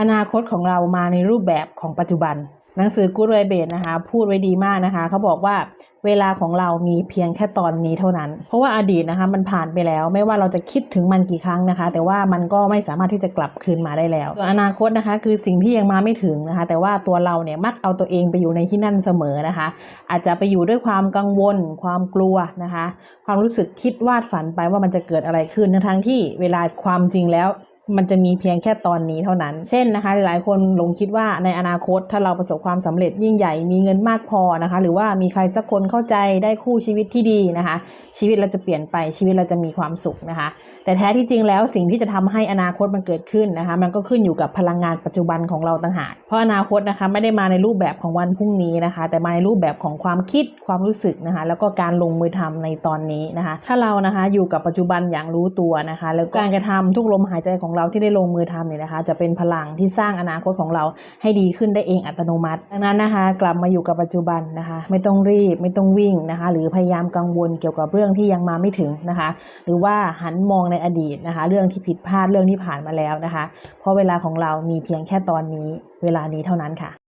อนาคตของเรามาในรูปแบบของปัจจุบัน หนังสือ Good w i b a t นะคะพูดไว้ดีมากนะคะเขาบอกว่าเวลาของเรามีเพียงแค่ตอนนี้เท่านั้น เพราะว่าอดีตนะคะมันผ่านไปแล้ว ไม่ว่าเราจะคิดถึงมันกี่ครั้งนะคะ แต่ว่ามันก็ไม่สามารถที่จะกลับคืนมาได้แล้วส่วนอนาคตนะคะ คือสิ่งที่ยังมาไม่ถึงนะคะ แต่ว่าตัวเราเนี่ยมักเอาตัวเองไปอยู่ในที่นั่นเสมอนะคะ อาจจะไปอยู่ด้วยความกังวล ความกลัวนะคะ ความรู้สึกคิดวาดฝันไปว่ามันจะเกิดอะไรขึ้นทั้งที่เวลาความจริงแล้ว มันจะมีเพียงแค่ตอนนี้เท่านั้น เช่นนะคะหลายคนหลงคิดว่าในอนาคตถ้าเราประสบความสำเร็จยิ่งใหญ่มีเงินมากพอนะคะ หรือว่ามีใครสักคนเข้าใจได้คู่ชีวิตที่ดีนะคะ ชีวิตเราจะเปลี่ยนไปชีวิตเราจะมีความสุขนะคะ แต่แท้ที่จริงแล้วสิ่งที่จะทำให้อนาคตมันเกิดขึ้นนะคะ มันก็ขึ้นอยู่กับพลังงานปัจจุบันของเราต่างหากเพราะอนาคตนะคะไม่ได้มาในรูปแบบของวันพรุ่งนี้นะคะ แต่มาในรูปแบบของความคิดความรู้สึกนะคะ แล้วก็การลงมือทำในตอนนี้นะคะ ถ้าเรานะคะอยู่กับปัจจุบันอย่างรู้ตัวนะคะ แล้วก็การกระทำทุกลมหายใจของเราที่ได้ลงมือทำเนี่ยนะคะ จะเป็นพลังที่สร้างอนาคตของเราให้ดีขึ้นได้เองอัตโนมัติ ดังนั้นนะคะ กลับมาอยู่กับปัจจุบันนะคะ ไม่ต้องรีบไม่ต้องวิ่งนะคะ หรือพยายามกังวลเกี่ยวกับเรื่องที่ยังมาไม่ถึงนะคะ หรือว่าหันมองในอดีตนะคะ เรื่องที่ผิดพลาดเรื่องที่ผ่านมาแล้วนะคะ เพราะเวลาของเรามีเพียงแค่ตอนนี้เวลานี้เท่านั้นค่ะ